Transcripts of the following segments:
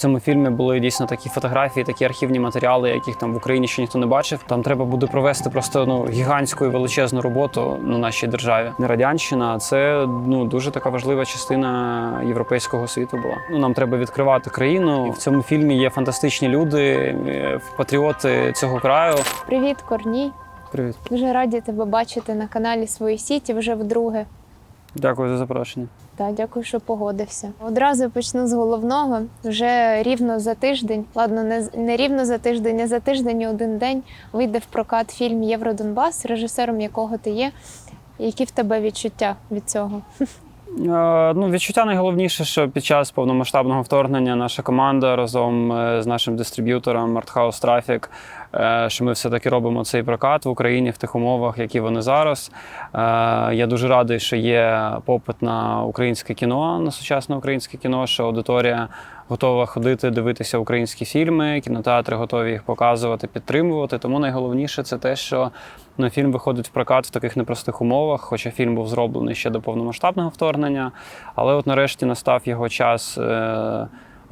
цьому фільмі були дійсно такі фотографії, такі архівні матеріали, яких там в Україні ще ніхто не бачив. Там треба буде провести просто ну гігантську і величезну роботу на нашій державі. Не радянщина, а це ну дуже така важлива частина європейського світу була. Ну нам треба відкривати країну. І в цьому фільмі є фантастичні люди, е, патріоти цього краю. Привіт, Корній. Привіт, Дуже раді тебе бачити на каналі Свої Сіті вже вдруге. дякую за запрошення. Та дякую, що погодився. Одразу почну з головного. Вже рівно за тиждень, ладно, не, не рівно за тиждень, а за тиждень і один день вийде в прокат фільм Євродонбас, режисером якого ти є. Які в тебе відчуття від цього? Ну, відчуття найголовніше, що під час повномасштабного вторгнення наша команда разом е, з нашим дистриб'ютором Traffic, е, що ми все-таки робимо цей прокат в Україні в тих умовах, які вони зараз. Е, Я дуже радий, що є попит на українське кіно, на сучасне українське кіно, що аудиторія готова ходити, дивитися українські фільми, кінотеатри готові їх показувати, підтримувати. Тому найголовніше це те, що ну, фільм виходить в прокат в таких непростих умовах, хоча фільм був зроблений ще до повномасштабного вторгнення. Але от нарешті настав його час.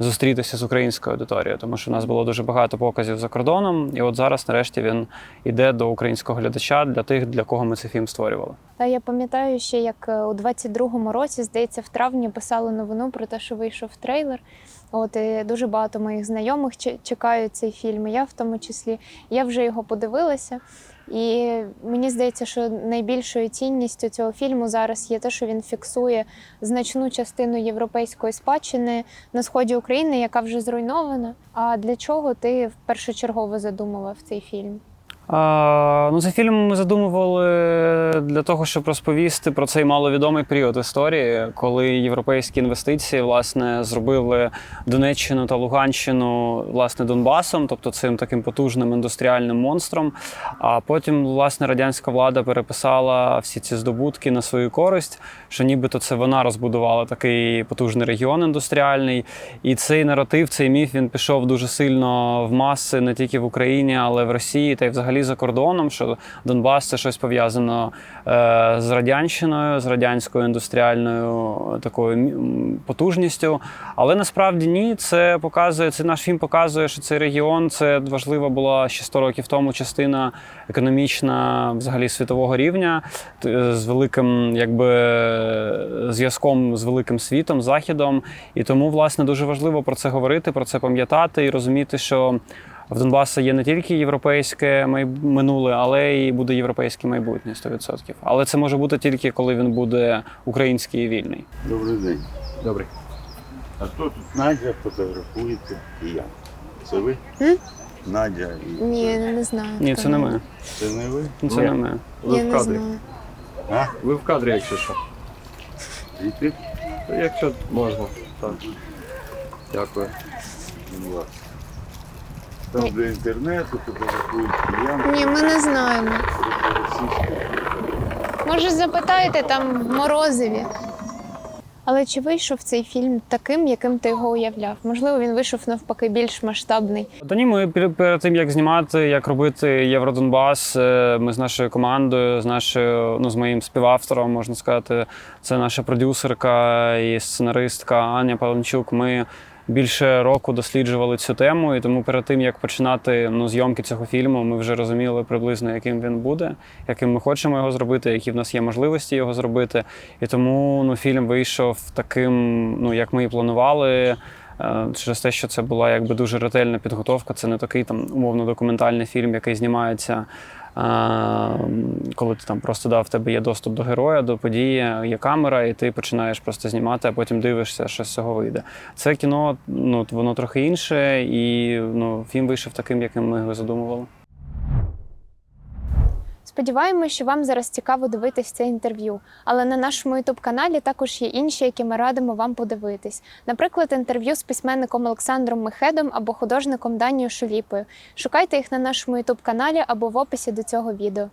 Зустрітися з українською аудиторією, тому що в нас було дуже багато показів за кордоном, і от зараз, нарешті, він іде до українського глядача для тих, для кого ми цей фільм створювали. Та я пам'ятаю ще, як е, у 22-му році, здається, в травні писали новину про те, що вийшов трейлер. От і дуже багато моїх знайомих че- чекають цей фільм. і Я в тому числі. Я вже його подивилася. І мені здається, що найбільшою цінністю цього фільму зараз є те, що він фіксує значну частину європейської спадщини на сході України, яка вже зруйнована. А для чого ти першочергово задумував цей фільм? А, ну, цей фільм ми задумували для того, щоб розповісти про цей маловідомий період історії, коли європейські інвестиції власне зробили Донеччину та Луганщину власне Донбасом, тобто цим таким потужним індустріальним монстром. А потім власне радянська влада переписала всі ці здобутки на свою користь, що нібито це вона розбудувала такий потужний регіон індустріальний. І цей наратив, цей міф він пішов дуже сильно в маси не тільки в Україні, але в Росії та й взагалі за кордоном. Що Донбас це щось пов'язано е, з радянщиною, з радянською індустріальною такою потужністю. Але насправді ні, це показує. Це наш фільм показує, що цей регіон це важлива була ще 100 років тому частина економічна взагалі світового рівня з великим якби зв'язком з великим світом, західом. І тому, власне, дуже важливо про це говорити, про це пам'ятати і розуміти, що в Донбасі є не тільки європейське минуле, але і буде європейське майбутнє 100%. Але це може бути тільки коли він буде український і вільний. Добрий день. Добре. А хто тут Надя фотографуєте і я? Це ви? М? Надя і Ні, не знаю. Ні, це не ми. це не ви? Ну, Це не ми. Я не знаю. А? Ви в кадрі, якщо що. Звідти? То Якщо можна. Так. Дякую. Будь ласка. Там до інтернету фотографують киян. Ні, ми не знаємо. Може, запитаєте там в Морозові. Але чи вийшов цей фільм таким, яким ти його уявляв? Можливо, він вийшов навпаки більш масштабний. Та ні, ми перед тим як знімати, як робити Євродонбас, е, ми з нашою командою, з нашою, ну з моїм співавтором, можна сказати, це наша продюсерка і сценаристка Аня Паленчук. Ми більше року досліджували цю тему, і тому перед тим як починати ну, зйомки цього фільму, ми вже розуміли приблизно, яким він буде, яким ми хочемо його зробити, які в нас є можливості його зробити. І тому ну, фільм вийшов таким, ну як ми і планували. Е, Через те, що це була якби дуже ретельна підготовка. Це не такий там умовно документальний фільм, який знімається, коли ти там просто дав в тебе є доступ до героя, до події, є камера, і ти починаєш просто знімати, а потім дивишся, що з цього вийде. Це кіно, ну воно трохи інше, і ну, фільм вийшов таким, яким ми його задумували. Сподіваємось, що вам зараз цікаво дивитись це інтерв'ю. Але на нашому youtube каналі також є інші, які ми радимо вам подивитись. Наприклад, інтерв'ю з письменником Олександром Мехедом або художником Данією Шуліпою. Шукайте їх на нашому youtube каналі або в описі до цього відео.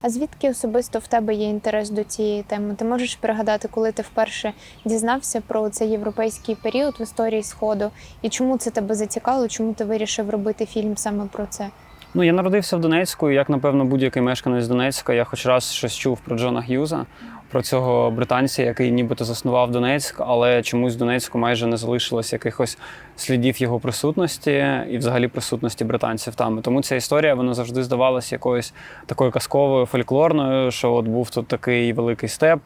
А звідки особисто в тебе є інтерес до цієї теми? Ти можеш пригадати, коли ти вперше дізнався про цей європейський період в історії Сходу, і чому це тебе зацікавило? Чому ти вирішив робити фільм саме про це? Ну, я народився в Донецьку, як напевно будь-який мешканець Донецька, я хоч раз щось чув про Джона Г'юза. Про цього британця, який нібито заснував Донецьк, але чомусь в Донецьку майже не залишилось якихось слідів його присутності і взагалі присутності британців там. Тому ця історія вона завжди здавалася якоюсь такою казковою, фольклорною, що от був тут такий великий степ,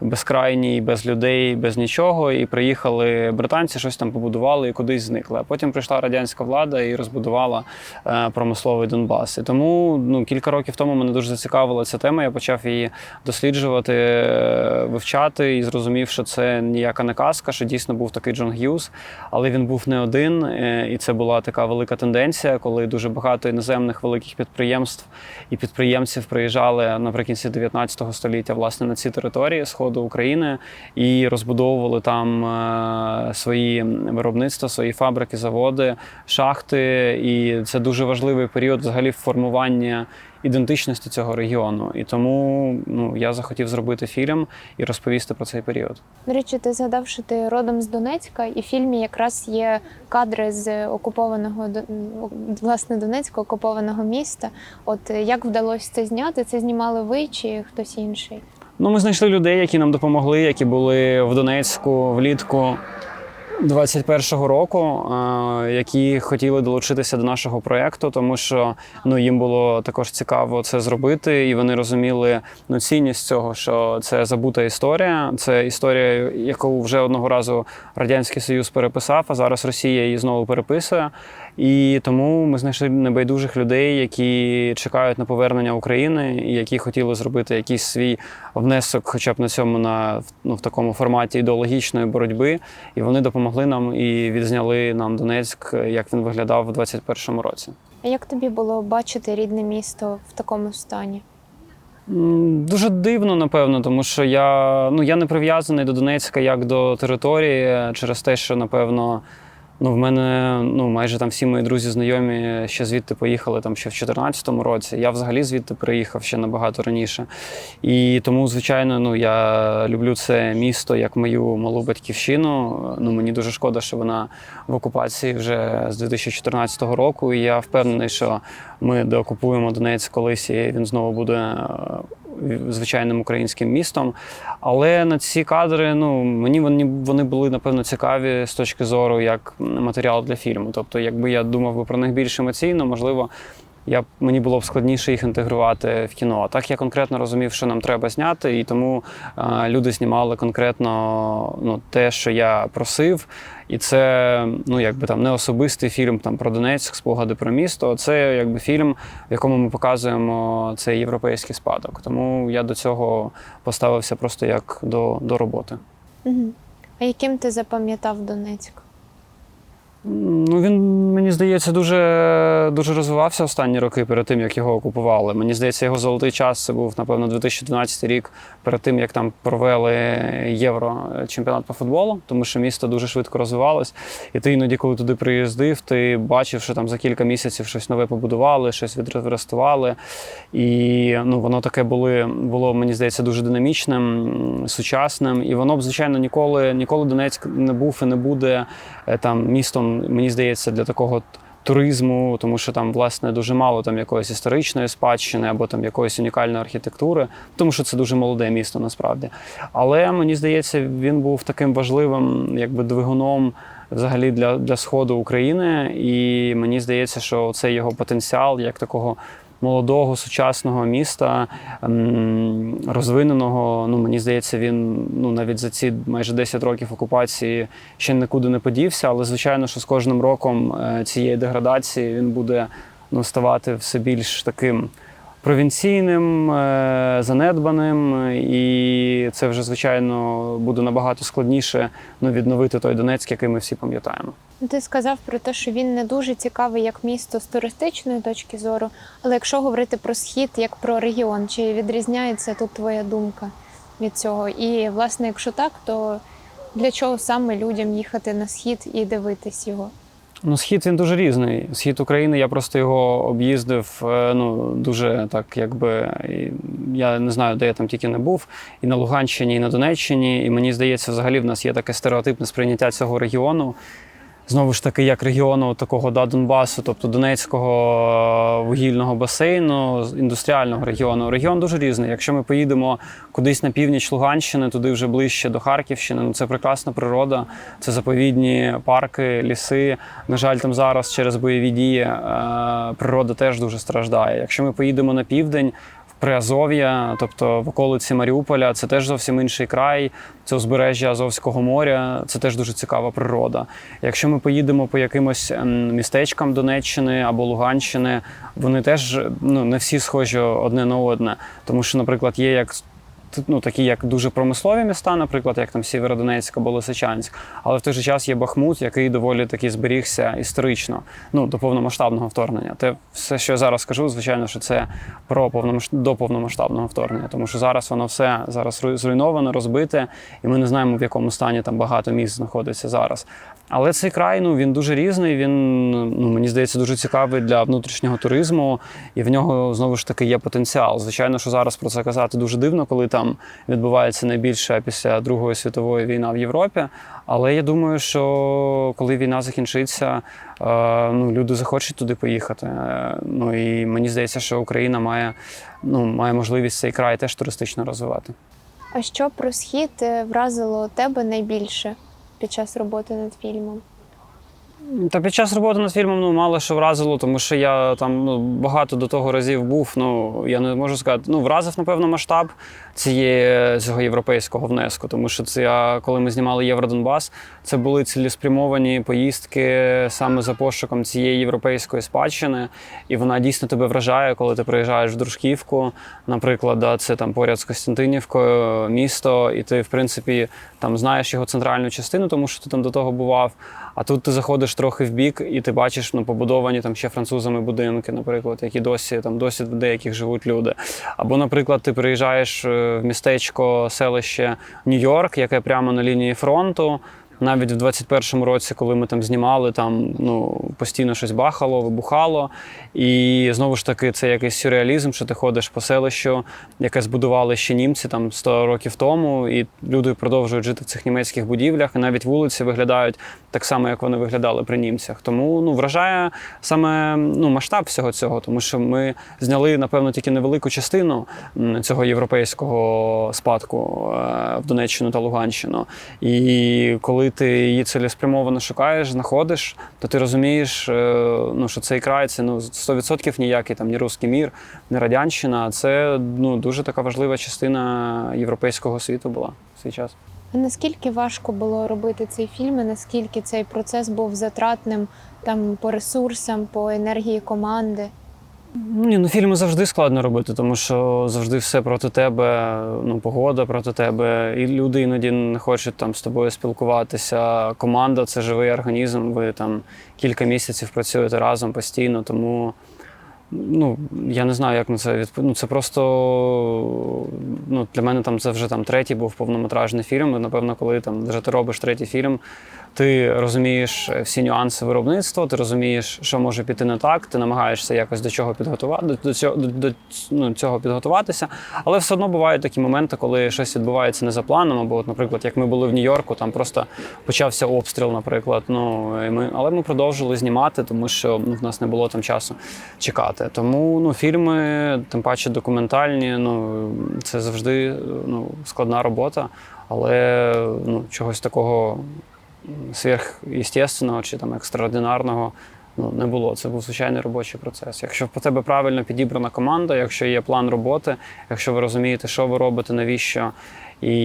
безкрайній, без людей, без нічого. І приїхали британці, щось там побудували і кудись зникли. А потім прийшла радянська влада і розбудувала е, промисловий Донбас. І тому ну, кілька років тому мене дуже зацікавила ця тема. Я почав її досліджувати, вивчати і зрозумів, що це ніяка не казка, що дійсно був такий Джон Г'юз, але він був не один. е, І це була така велика тенденція, коли дуже багато іноземних великих підприємств і підприємців приїжджали наприкінці 19 століття власне на ці території сходу України і розбудовували там е, свої виробництва, свої фабрики, заводи, шахти. І це дуже важливий період взагалі формування ідентичності цього регіону. І тому ну, я захотів зробити фільм і розповісти про цей період. До речі, ти згадав, що ти родом з Донецька, і в фільмі якраз є кадри з окупованого власне Донецька, окупованого міста. От як вдалося це зняти? Це знімали ви чи хтось інший? Ну, ми знайшли людей, які нам допомогли, які були в Донецьку влітку 21-го року, е, які хотіли долучитися до нашого проєкту, тому що ну, їм було також цікаво це зробити, і вони розуміли ну, цінність цього, що це забута історія. Це історія, яку вже одного разу Радянський Союз переписав, а зараз Росія її знову переписує. І тому ми знайшли небайдужих людей, які чекають на повернення України і які хотіли зробити якийсь свій внесок, хоча б на цьому на ну, в такому форматі ідеологічної боротьби. І вони допомогли нам і відзняли нам Донецьк, як він виглядав у 21-му році. А як тобі було бачити рідне місто в такому стані? Дуже дивно, напевно, тому що я, ну, я не прив'язаний до Донецька як до території через те, що, напевно, ну, в мене ну, майже там всі мої друзі знайомі ще звідти поїхали там ще в 2014 році. Я взагалі звідти приїхав ще набагато раніше. І тому, звичайно, ну, я люблю це місто як мою малу батьківщину. Ну, мені дуже шкода, що вона в окупації вже з 2014 року. І я впевнений, що ми деокупуємо Донецьк колись, і він знову буде е, звичайним українським містом. Але на ці кадри, ну мені вони, вони були напевно цікаві з точки зору як матеріал для фільму. Тобто, якби я думав би про них більш емоційно, можливо. Я мені було б складніше їх інтегрувати в кіно. А так я конкретно розумів, що нам треба зняти, і тому е, люди знімали конкретно ну, те, що я просив. І це ну якби там не особистий фільм там про Донецьк, спогади про місто. Це якби фільм, в якому ми показуємо цей європейський спадок. Тому я до цього поставився просто як до, до роботи. Угу. А яким ти запам'ятав Донецьк? Ну, він, мені здається, дуже, дуже розвивався останні роки перед тим, як його окупували. Мені здається, його золотий час це був, напевно, 2012 рік, перед тим, як там провели євро чемпіонат по футболу, тому що місто дуже швидко розвивалось. І ти іноді, коли туди приїздив, ти бачив, що там за кілька місяців щось нове побудували, щось відреставрували. І ну, воно таке були, було, мені здається, дуже динамічним, сучасним. І воно б, звичайно, ніколи, ніколи Донецьк не був і не буде е, там містом, мені здається, для такого туризму, тому що там, власне, дуже мало там якоїсь історичної спадщини або там якоїсь унікальної архітектури, тому що це дуже молоде місто насправді. Але мені здається, він був таким важливим, якби двигуном. Взагалі для, для сходу України, і мені здається, що цей його потенціал як такого молодого сучасного міста, розвиненого. Ну мені здається, він ну навіть за ці майже 10 років окупації ще нікуди не подівся. Але звичайно, що з кожним роком е, цієї деградації він буде ну ставати все більш таким. Провінційним, е, занедбаним, і це вже звичайно буде набагато складніше ну, відновити той Донецьк, який ми всі пам'ятаємо. Ти сказав про те, що він не дуже цікавий як місто з туристичної точки зору, але якщо говорити про схід як про регіон, чи відрізняється тут твоя думка від цього? І власне, якщо так, то для чого саме людям їхати на схід і дивитись його? Ну, схід він дуже різний. Схід України, я просто його об'їздив. е, Ну дуже так, якби я не знаю, де я там тільки не був, і на Луганщині, і на Донеччині. І мені здається, взагалі в нас є таке стереотипне сприйняття цього регіону. Знову ж таки, як регіону такого да, Донбасу, тобто Донецького е, вугільного басейну, індустріального регіону. Регіон дуже різний. Якщо ми поїдемо кудись на північ Луганщини, туди вже ближче до Харківщини, ну це прекрасна природа, це заповідні парки, ліси. На жаль, там зараз через бойові дії е, природа теж дуже страждає. Якщо ми поїдемо на південь. Приазов'я, тобто в околиці Маріуполя, це теж зовсім інший край, це узбережжя Азовського моря, це теж дуже цікава природа. Якщо ми поїдемо по якимось ем, містечкам Донеччини або Луганщини, вони теж ну, не всі схожі одне на одне. Тому що, наприклад, є як ну, такі як дуже промислові міста, наприклад, як там Сєвєродонецьк або Лисичанськ, але в той же час є Бахмут, який доволі таки зберігся історично, ну до повномасштабного вторгнення. Те все, що я зараз скажу, звичайно, що це про повномасш... до повномасштабного вторгнення, тому що зараз воно все зараз зруйновано, розбите, і ми не знаємо, в якому стані там багато міст знаходиться зараз. Але цей край ну він дуже різний. Він ну мені здається дуже цікавий для внутрішнього туризму, і в нього знову ж таки є потенціал. Звичайно, що зараз про це казати дуже дивно, коли там відбувається найбільша після Другої світової війна в Європі. Але я думаю, що коли війна закінчиться, е, ну люди захочуть туди поїхати. Е, Ну і мені здається, що Україна має ну має можливість цей край теж туристично розвивати. А що про схід е, вразило тебе найбільше під час роботи над фільмом? Та під час роботи над фільмом ну мало що вразило, тому що я там ну, багато до того разів був. Ну я не можу сказати. Ну вразив напевно масштаб цієї цього європейського внеску, тому що це коли ми знімали Євродонбас, це були цілеспрямовані поїздки саме за пошуком цієї європейської спадщини, і вона дійсно тебе вражає, коли ти приїжджаєш в Дружківку, наприклад, да, це там поряд з Костянтинівкою місто, і ти, в принципі, там знаєш його центральну частину, тому що ти там до того бував. А тут ти заходиш трохи в бік, і ти бачиш ну, побудовані там ще французами будинки, наприклад, які досі там досі в деяких живуть люди. Або, наприклад, ти приїжджаєш е, в містечко, селище Нью-Йорк, яке прямо на лінії фронту. Навіть в 21-му році, коли ми там знімали, там ну постійно щось бахало, вибухало. І знову ж таки, це якийсь сюрреалізм, що ти ходиш по селищу, яке збудували ще німці там 100 років тому, і люди продовжують жити в цих німецьких будівлях, і навіть вулиці виглядають так само, як вони виглядали при німцях. Тому ну вражає саме ну масштаб всього цього, тому що ми зняли напевно тільки невелику частину цього європейського спадку е, в Донеччину та Луганщину. І коли ти її цілеспрямовано шукаєш, знаходиш, то ти розумієш, е, ну що цей край це ну 100% ніякий там ні русський мір, ні радянщина. а Це ну дуже така важлива частина європейського світу була в свій час. Наскільки важко було робити цей фільм? і Наскільки цей процес був затратним там по ресурсам, по енергії команди? Ні, ну фільми завжди складно робити, тому що завжди все проти тебе, ну погода проти тебе, і люди іноді не хочуть там з тобою спілкуватися. Команда це живий організм. Ви там кілька місяців працюєте разом постійно, тому. Ну, я не знаю, як на це відп... Ну, Це просто ну, для мене там це вже там третій був повнометражний фільм. І, напевно, коли там вже ти робиш третій фільм, ти розумієш всі нюанси виробництва, ти розумієш, що може піти не так, ти намагаєшся якось до чого підготувати, до, цього, до, до ну, цього підготуватися. Але все одно бувають такі моменти, коли щось відбувається не за планом. Або, от, наприклад, як ми були в Нью-Йорку, там просто почався обстріл, наприклад. Ну, і ми, але ми продовжили знімати, тому що ну, в нас не було там часу чекати. Тому ну, фільми, тим паче документальні, ну, це завжди ну, складна робота, але ну, чогось такого сверхъестественного чи там екстраординарного ну, не було. Це був звичайний робочий процес. Якщо по тебе правильно підібрана команда, якщо є план роботи, якщо ви розумієте, що ви робите, навіщо і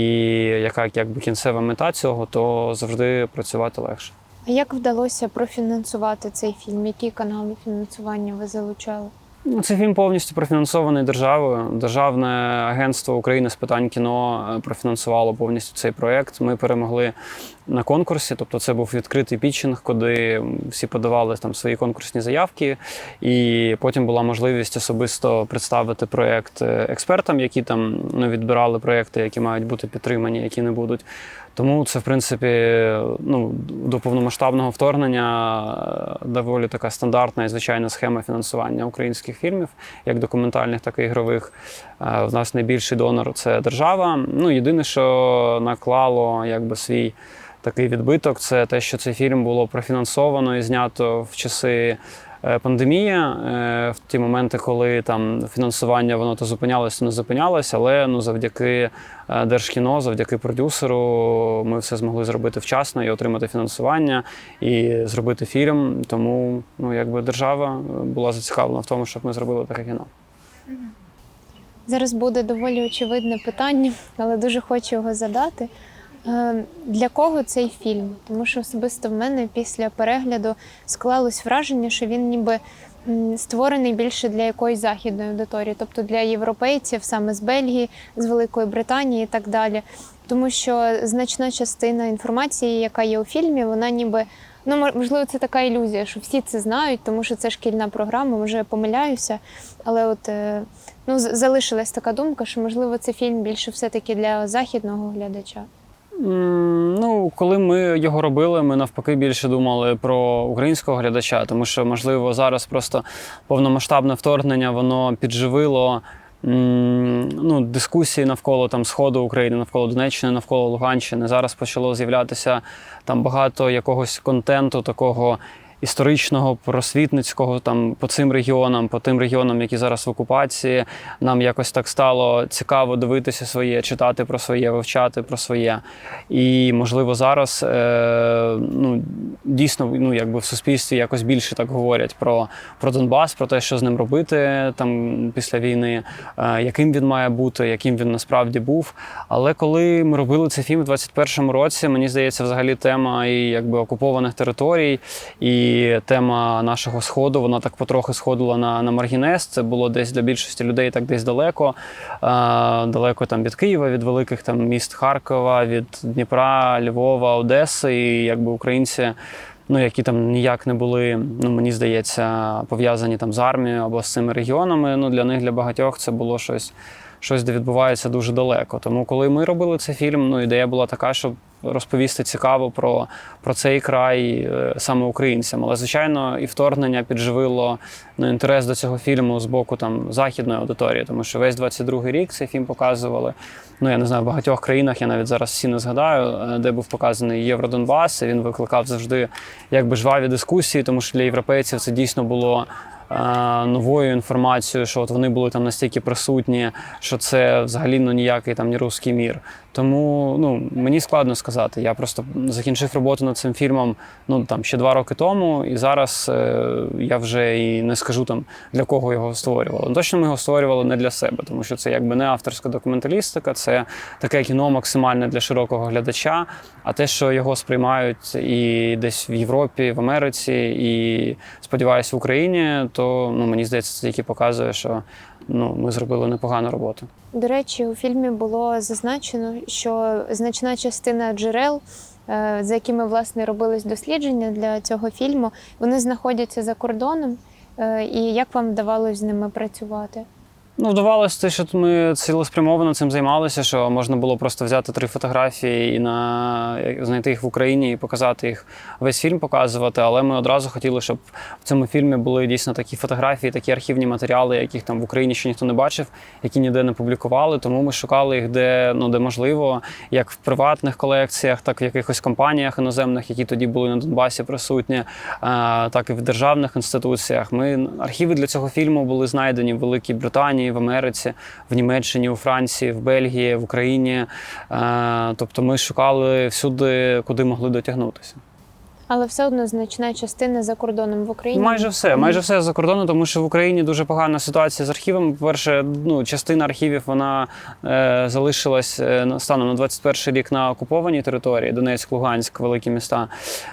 яка якби кінцева мета цього, то завжди працювати легше. А як вдалося профінансувати цей фільм? Які канали фінансування ви залучали? Ну, Цей фільм повністю профінансований державою. Державне агентство України з питань кіно е, профінансувало повністю цей проект. Ми перемогли на конкурсі, тобто це був відкритий пітчинг, куди всі подавали там свої конкурсні заявки, і потім була можливість особисто представити проект е, експертам, які там ну, відбирали проекти, які мають бути підтримані, які не будуть. Тому це, в принципі, ну, до повномасштабного вторгнення е, доволі така стандартна і звичайна схема фінансування українських фільмів, як документальних, так і ігрових. Е, В нас найбільший донор це держава. Ну, єдине, що наклало якби свій такий відбиток. Це те, що цей фільм було профінансовано і знято в часи. Е, Пандемії е, в ті моменти, коли там фінансування воно то зупинялося, то не зупинялося, але ну завдяки е, Держкіно, завдяки продюсеру, ми все змогли зробити вчасно і отримати фінансування і зробити фільм. Тому ну якби держава була зацікавлена в тому, щоб ми зробили таке кіно. Зараз буде доволі очевидне питання, але дуже хочу його задати. Е, Для кого цей фільм? Тому що особисто в мене після перегляду склалось враження, що він ніби створений більше для якоїсь західної аудиторії, тобто для європейців, саме з Бельгії, з Великої Британії і так далі. Тому що значна частина інформації, яка є у фільмі, вона ніби. Ну, можливо, це така ілюзія, що всі це знають, тому що це шкільна програма, може я помиляюся. Але от е, ну, залишилась така думка, що можливо це фільм більше все-таки для західного глядача. Ну, коли ми його робили, ми навпаки більше думали про українського глядача, тому що, можливо, зараз просто повномасштабне вторгнення воно підживило. Ну, дискусії навколо там сходу України, навколо Донеччини, навколо Луганщини. Зараз почало з'являтися там багато якогось контенту такого історичного, просвітницького там по цим регіонам, по тим регіонам, які зараз в окупації. Нам якось так стало цікаво дивитися своє, читати про своє, вивчати про своє. І можливо зараз е, ну, дійсно ну, якби в суспільстві якось більше так говорять про, про Донбас, про те, що з ним робити там після війни, е, яким він має бути, яким він насправді був. Але коли ми робили цей фільм у 21-му році, мені здається, взагалі тема і якби окупованих територій, і тема нашого сходу, вона так потрохи сходила на, на маргінес. Це було десь для більшості людей так десь далеко. Е, далеко там від Києва, від великих там міст Харкова, від Дніпра, Львова, Одеси. І якби українці. Ну, які там ніяк не були, ну мені здається, пов'язані там з армією або з цими регіонами. Ну для них, для багатьох, це було щось, щось, де відбувається дуже далеко. Тому, коли ми робили цей фільм, ну ідея була така, щоб розповісти цікаво про, про цей край е, саме українцям. Але звичайно, і вторгнення підживило ну, інтерес до цього фільму з боку там західної аудиторії, тому що весь 22-й рік цей фільм показували. Ну я не знаю, в багатьох країнах я навіть зараз всі не згадаю, е, де був показаний Євродонбас. Він викликав завжди якби жваві дискусії, тому що для європейців це дійсно було. Е, Новою інформацією, що от вони були там настільки присутні, що це взагалі ну ніякий там не русський мір. Тому ну мені складно сказати. Я просто закінчив роботу над цим фільмом ну там ще два роки тому, і зараз е, я вже і не скажу там для кого його створювали. Ну, Точно ми його створювали не для себе, тому що це якби не авторська документалістика, це таке кіно максимальне для широкого глядача. А те, що його сприймають і десь в Європі, в Америці, і сподіваюся, в Україні, то ну мені здається, це тільки показує, що ну ми зробили непогану роботу. До речі, у фільмі було зазначено, що значна частина джерел, е, за якими власне робились дослідження для цього фільму, вони знаходяться за кордоном. Е, І як вам вдавалось з ними працювати? Ну, вдавалося те, що ми цілеспрямовано цим займалися, що можна було просто взяти три фотографії і на знайти їх в Україні і показати їх весь фільм показувати. Але ми одразу хотіли, щоб в цьому фільмі були дійсно такі фотографії, такі архівні матеріали, яких там в Україні ще ніхто не бачив, які ніде не публікували. Тому ми шукали їх де ну де можливо, як в приватних колекціях, так і в якихось компаніях іноземних, які тоді були на Донбасі присутні, е, так і в державних інституціях. Ми архіви для цього фільму були знайдені в Великій Британії, в Америці, в Німеччині, у Франції, в Бельгії, в Україні. Е, Тобто ми шукали всюди, куди могли дотягнутися. Але все одно значна частина за кордоном в Україні. Майже все, майже все за кордоном, тому що в Україні дуже погана ситуація з архівами. По-перше, ну частина архівів вона е, залишилась е, на- станом на 21 рік на окупованій території Донецьк, Луганськ, великі міста.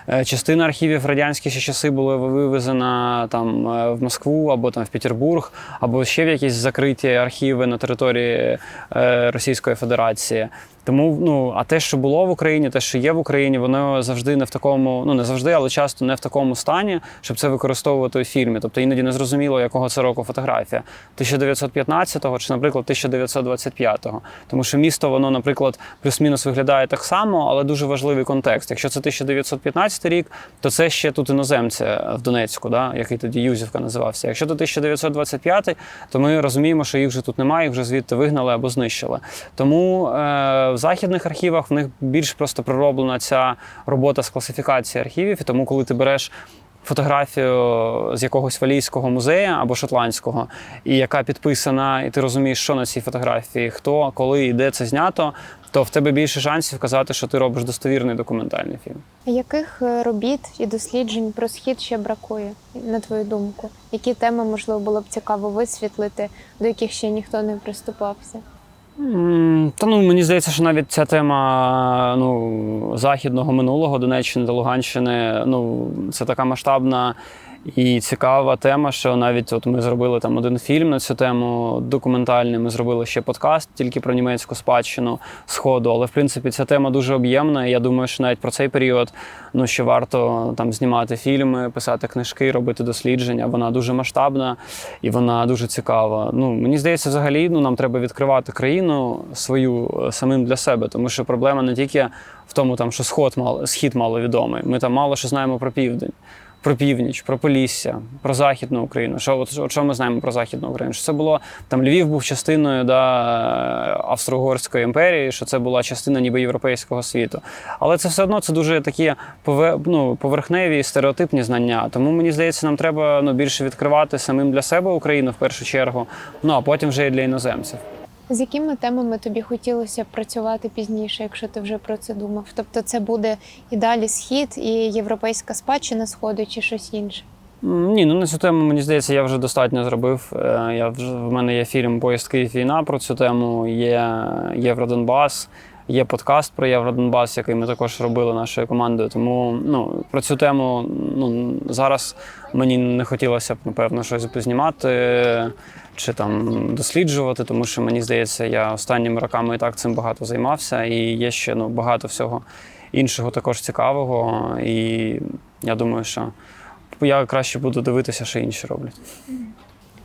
Е, частина архівів радянські ще часи була вивезена там е, в Москву або там в Петербург, або ще в якісь закриті архіви на території е, Російської Федерації. Тому ну а те, що було в Україні, те, що є в Україні, воно завжди не в такому, ну не завжди, але часто не в такому стані, щоб це використовувати у фільмі. Тобто іноді не зрозуміло, якого це року фотографія 1915-го чи, наприклад, 1925-го. Тому що місто, воно, наприклад, плюс-мінус виглядає так само, але дуже важливий контекст. Якщо це 1915 рік, то це ще тут іноземці в Донецьку, да, який тоді Юзівка називався. Якщо то 1925, то ми розуміємо, що їх вже тут немає, їх вже звідти вигнали або знищили. Тому е, західних архівах в них більш просто пророблена ця робота з класифікації архівів. І тому, коли ти береш фотографію з якогось валійського музею або шотландського, і яка підписана, і ти розумієш, що на цій фотографії, хто, коли і де це знято, то в тебе більше шансів казати, що ти робиш достовірний документальний фільм. Яких е, робіт і досліджень про схід ще бракує, на твою думку? Які теми можливо було б цікаво висвітлити, до яких ще ніхто не приступався? Та ну мені здається, що навіть ця тема ну, західного минулого Донеччини та Луганщини, ну це така масштабна і цікава тема, що навіть от ми зробили там один фільм на цю тему документальний. Ми зробили ще подкаст тільки про німецьку спадщину сходу. Але в принципі ця тема дуже об'ємна. і Я думаю, що навіть про цей період ну ще варто там знімати фільми, писати книжки, робити дослідження. Вона дуже масштабна і вона дуже цікава. Ну мені здається, взагалі ну нам треба відкривати країну свою е, самим для себе, тому що проблема не тільки в тому, там що сход мало схід мало відомий. Ми там мало що знаємо про південь. Про північ, про Полісся, про Західну Україну. Що от, от що ми знаємо про Західну Україну? Що це було там Львів був частиною да, Австро-Угорської імперії, що це була частина ніби європейського світу. Але це все одно це дуже такі пове- ну, поверхневі стереотипні знання. Тому мені здається, нам треба ну, більше відкривати самим для себе Україну в першу чергу, ну а потім вже і для іноземців. З якими темами тобі хотілося працювати пізніше, якщо ти вже про це думав? Тобто, це буде і далі схід, і європейська спадщина сходу, чи щось інше? Ні, ну на цю тему мені здається, я вже достатньо зробив. Е, Я вже в мене є фільм Поїзд Київ війна про цю тему. Є Євродонбас, є подкаст про Євродонбас, який ми також робили нашою командою. Тому ну про цю тему ну зараз мені не хотілося б напевно щось знімати чи там досліджувати, тому що мені здається, я останніми роками і так цим багато займався, і є ще ну багато всього іншого також цікавого. І я думаю, що я краще буду дивитися, що інші роблять.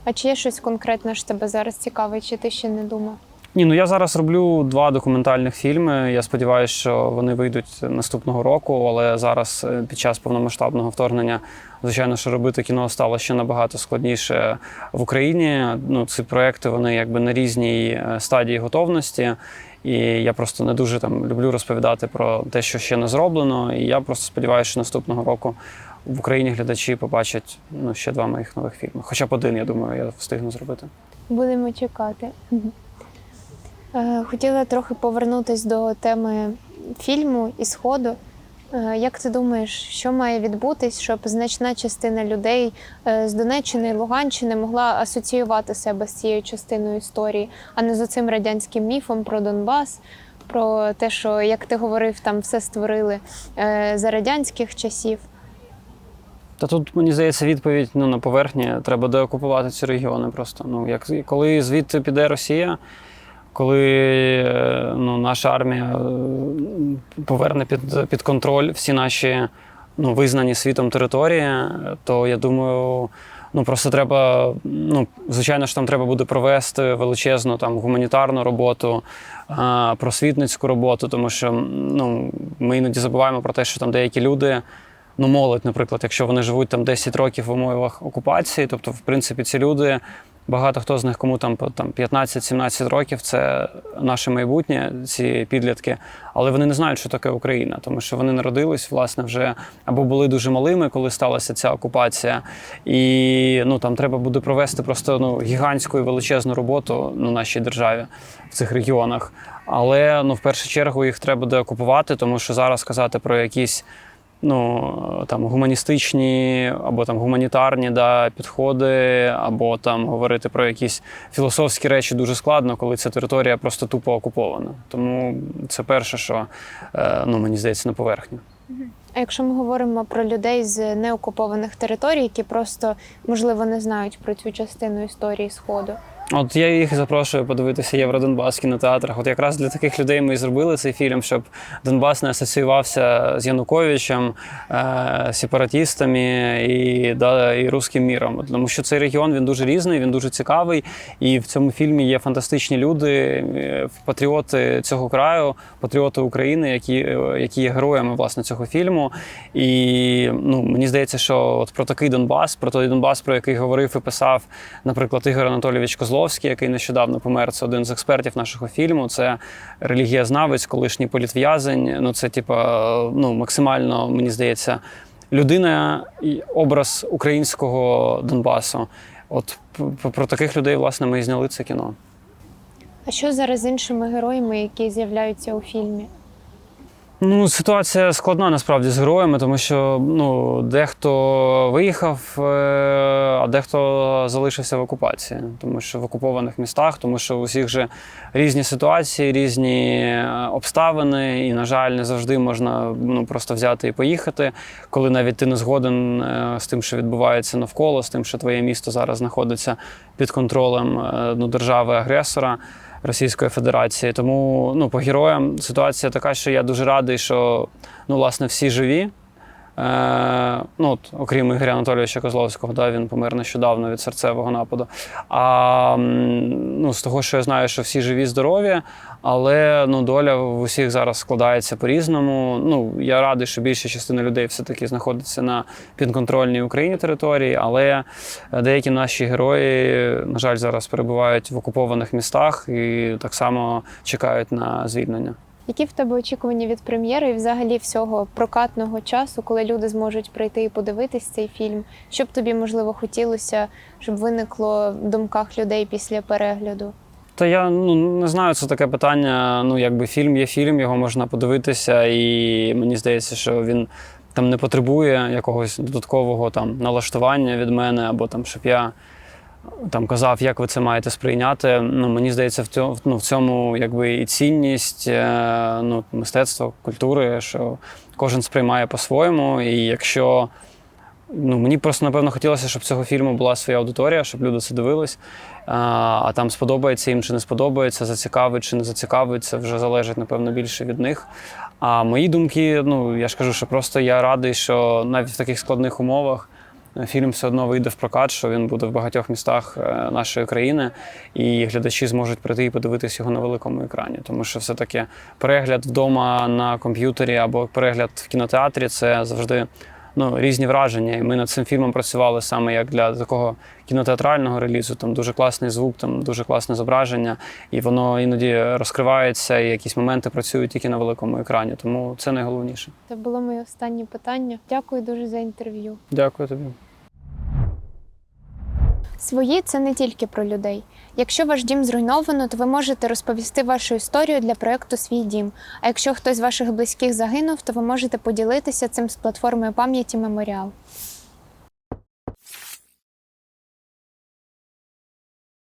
А чи є щось конкретне, що тебе зараз цікавить, чи ти ще не думав? Ні, ну я зараз роблю два документальних фільми. Я сподіваюся, що вони вийдуть наступного року, але зараз е, під час повномасштабного вторгнення, звичайно, що робити кіно стало ще набагато складніше в Україні. Ну, ці проекти вони якби на різній е, стадії готовності. І я просто не дуже там люблю розповідати про те, що ще не зроблено. І я просто сподіваюся, що наступного року в Україні глядачі побачать ну, ще два моїх нових фільми. Хоча б один, я думаю, я встигну зробити. Будемо чекати. Е, Хотіла трохи повернутися до теми фільму і сходу. Е, Як ти думаєш, що має відбутись, щоб значна частина людей е, з Донеччини і Луганщини могла асоціювати себе з цією частиною історії, а не з цим радянським міфом про Донбас, про те, що, як ти говорив, там все створили за радянських часів? Та тут мені здається відповідь ну, на поверхні. Треба деокупувати ці регіони просто. Ну, як, коли звідти піде Росія, коли е, ну, наша армія е, поверне під, під контроль всі наші ну, визнані світом території, то я думаю. Ну просто треба, ну звичайно ж, там треба буде провести величезну там гуманітарну роботу, просвітницьку роботу, тому що ну ми іноді забуваємо про те, що там деякі люди ну, молодь, наприклад, якщо вони живуть там 10 років в умовах окупації, тобто, в принципі, ці люди, багато хто з них, кому там, там 15-17 років, це наше майбутнє, ці підлітки, але вони не знають, що таке Україна, тому що вони народились, власне, вже або були дуже малими, коли сталася ця окупація. І ну, там треба буде провести просто ну, гігантську і величезну роботу на нашій державі в цих регіонах. Але ну, в першу чергу їх треба деокупувати, тому що зараз казати про якісь ну там гуманістичні або там гуманітарні да, підходи, або там говорити про якісь філософські речі дуже складно, коли ця територія просто тупо окупована. Тому це перше, що е, ну мені здається на поверхні. А якщо ми говоримо про людей з неокупованих територій, які просто можливо не знають про цю частину історії Сходу, От я їх запрошую подивитися Євродонбас кінотеатрах. От якраз для таких людей ми і зробили цей фільм, щоб Донбас не асоціювався з Януковичем, е, сепаратістами і, да, і руським міром. Тому що цей регіон він дуже різний, він дуже цікавий. І в цьому фільмі є фантастичні люди, е, патріоти цього краю, патріоти України, які, е, які є героями власне цього фільму. І ну, мені здається, що от про такий Донбас, про той Донбас, про який говорив і писав, наприклад, Ігор Анатолійович Козловський, Козловський, який нещодавно помер. Це один з експертів нашого фільму. Це релігієзнавець, колишній політв'язень. Ну, це, типа, ну, максимально, мені здається, людина і образ українського Донбасу. От про таких людей, власне, ми і зняли це кіно. А що зараз з іншими героями, які з'являються у фільмі? Ну, ситуація складна насправді з героями, тому що ну, дехто виїхав, е, а дехто залишився в окупації, тому що в окупованих містах, тому що у всіх же різні ситуації, різні е, обставини, і, на жаль, не завжди можна ну, просто взяти і поїхати, коли навіть ти не згоден е, з тим, що відбувається навколо, з тим, що твоє місто зараз знаходиться під контролем ну, держави-агресора. Російської Федерації. Тому ну, по героям ситуація така, що я дуже радий, що ну, власне всі живі. Е, ну, от, окрім Ігоря Анатолійовича Козловського, да, він помер нещодавно від серцевого нападу. А ну, з того, що я знаю, що всі живі, здорові, але ну, доля в усіх зараз складається по-різному. Ну, я радий, що більша частина людей все-таки знаходиться на підконтрольній Україні території, але деякі наші герої, на жаль, зараз перебувають в окупованих містах і так само чекають на звільнення. Які в тебе очікування від прем'єри і взагалі всього прокатного часу, коли люди зможуть прийти і подивитись цей фільм? Що б тобі можливо хотілося, щоб виникло в думках людей після перегляду? Та я ну не знаю, це таке питання. Ну, якби фільм є фільм, його можна подивитися, і мені здається, що він там не потребує якогось додаткового там налаштування від мене, або там, щоб я там казав, як ви це маєте сприйняти. Ну, мені здається, в цьому, ну, в цьому якби і цінність е, ну, мистецтва, культури, що кожен сприймає по-своєму. І якщо ну, мені просто напевно хотілося, щоб цього фільму була своя аудиторія, щоб люди це дивились. А, а там сподобається їм чи не сподобається, зацікавить чи не зацікавить, це вже залежить, напевно, більше від них. А мої думки, ну я ж кажу, що просто я радий, що навіть в таких складних умовах е, фільм все одно вийде в прокат, що він буде в багатьох містах е, нашої країни, і глядачі зможуть прийти і подивитись його на великому екрані. Тому що все-таки перегляд вдома на комп'ютері або перегляд в кінотеатрі це завжди ну, різні враження. І ми над цим фільмом працювали саме як для такого кінотеатрального релізу. Там дуже класний звук, там дуже класне зображення, і воно іноді розкривається, і якісь моменти працюють тільки на великому екрані. Тому це найголовніше. Це було моє останнє питання. Дякую дуже за інтерв'ю. Дякую тобі. Свої це не тільки про людей. Якщо ваш дім зруйновано, то ви можете розповісти вашу історію для проекту Свій дім. А якщо хтось з ваших близьких загинув, то ви можете поділитися цим з платформою пам'яті Меморіал.